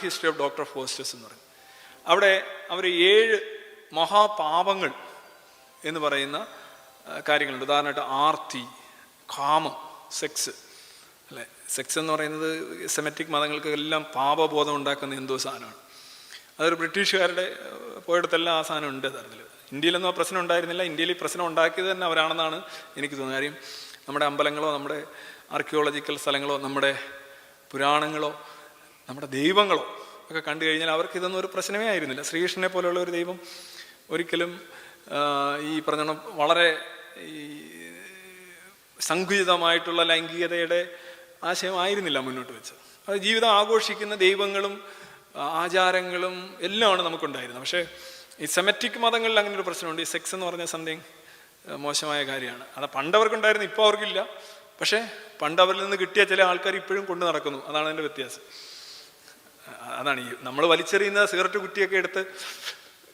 History of doctor Faustus എന്ന് പറയും. അവിടെ അവർ ഏഴ് മഹാപാപങ്ങൾ എന്ന് പറയുന്ന കാര്യങ്ങളുണ്ട്. ഉദാഹരണമായിട്ട് ആർത്തി കാമം സെക്സ്. അല്ലേ? സെക്സ് എന്ന് പറയുന്നത് സെമറ്റിക് മതങ്ങൾക്ക് എല്ലാം പാപബോധം ഉണ്ടാക്കുന്ന എന്തോ സാധനമാണ്. അതൊരു ബ്രിട്ടീഷുകാരുടെ പോയിടത്തെല്ലാം ആ സാധനം ഉണ്ട് തരത്തിൽ ഇന്ത്യയിലൊന്നും ആ പ്രശ്നം ഉണ്ടായിരുന്നില്ല. ഇന്ത്യയിൽ പ്രശ്നം ഉണ്ടാക്കിയത് തന്നെ അവരാണെന്നാണ് എനിക്ക് തോന്നുന്നത്. കാര്യം നമ്മുടെ അമ്പലങ്ങളോ നമ്മുടെ ആർക്കിയോളജിക്കൽ സ്ഥലങ്ങളോ നമ്മുടെ പുരാണങ്ങളോ നമ്മുടെ ദൈവങ്ങളോ ഒക്കെ കണ്ടു കഴിഞ്ഞാൽ അവർക്ക് ഇതൊന്നും ഒരു പ്രശ്നമേ ആയിരുന്നില്ല. ശ്രീകൃഷ്ണനെ പോലെയുള്ള ഒരു ദൈവം ഒരിക്കലും ഈ പറഞ്ഞ വളരെ ഈ സങ്കുചിതമായിട്ടുള്ള ലൈംഗികതയുടെ ആശയമായിരുന്നില്ല മുന്നോട്ട് വെച്ചത്. അത് ജീവിതം ആഘോഷിക്കുന്ന ദൈവങ്ങളും ആചാരങ്ങളും എല്ലാമാണ് നമുക്കുണ്ടായിരുന്നത്. പക്ഷേ ഈ സെമറ്റിക് മതങ്ങളിൽ അങ്ങനെ ഒരു പ്രശ്നമുണ്ട്. ഈ സെക്സ് എന്ന് പറഞ്ഞ സംതിങ് മോശമായ കാര്യമാണ്. അത് പണ്ട് അവർക്കുണ്ടായിരുന്നു ഇപ്പോൾ അവർക്കില്ല. പക്ഷേ പണ്ട് അവരിൽ നിന്ന് കിട്ടിയ ചില ആൾക്കാർ ഇപ്പോഴും കൊണ്ടു നടക്കുന്നു. അതാണ് അതിന്റെ വ്യത്യാസം. അതാണ് ഈ നമ്മൾ വലിച്ചെറിയുന്ന സിഗരറ്റ് കുറ്റിയൊക്കെ എടുത്ത്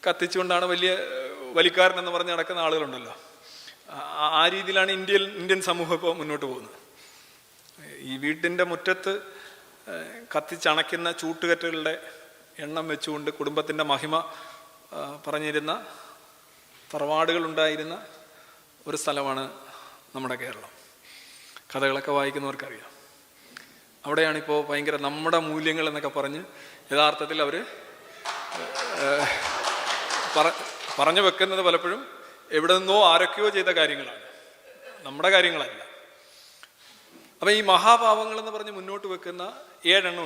കത്തിച്ചുകൊണ്ടാണ് വലിയ വലിക്കാരൻ എന്ന് പറഞ്ഞ് നടക്കുന്ന ആളുകളുണ്ടല്ലോ. ആ- രീതിയിലാണ് ഇന്ത്യയിൽ ഇന്ത്യൻ സമൂഹം ഇപ്പോൾ മുന്നോട്ട് പോകുന്നത്. ഈ വീട്ടിന്റെ മുറ്റത്ത് കത്തിച്ചണയ്ക്കുന്ന ചൂട്ടുകറ്റകളുടെ എണ്ണം വെച്ചുകൊണ്ട് കുടുംബത്തിന്റെ മഹിമ പറഞ്ഞിരുന്ന തറവാടുകൾ ഉണ്ടായിരുന്ന ഒരു സ്ഥലമാണ് നമ്മുടെ കേരളം. കഥകളൊക്കെ വായിക്കുന്നവർക്കറിയാം. അവിടെയാണ് ഇപ്പോൾ ഭയങ്കര നമ്മുടെ മൂല്യങ്ങൾ എന്നൊക്കെ പറഞ്ഞ് യഥാർത്ഥത്തിൽ അവർ പറഞ്ഞു വെക്കുന്നത് പലപ്പോഴും എവിടെ നിന്നോ ആരൊക്കെയോ ചെയ്ത കാര്യങ്ങളാണ്. നമ്മുടെ കാര്യങ്ങളല്ല. അപ്പം ഈ മഹാപാപങ്ങൾ എന്ന് പറഞ്ഞ് മുന്നോട്ട് വെക്കുന്ന ഏഴെണ്ണം